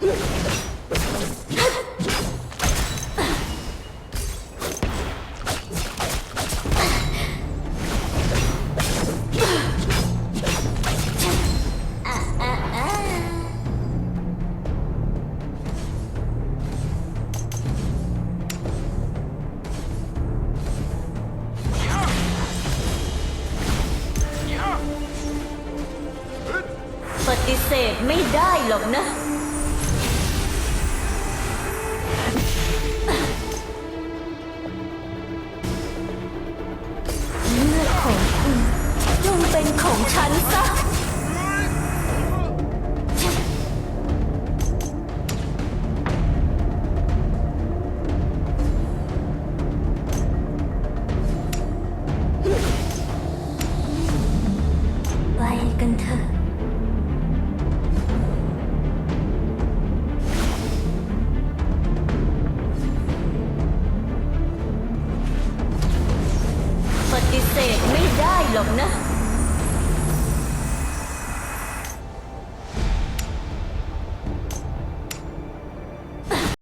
ปฏิเสธไม่ได้หรอกนะ เป็นของฉันซะไปกันเถอะปฏิเสธไม่ได้หรอกนะ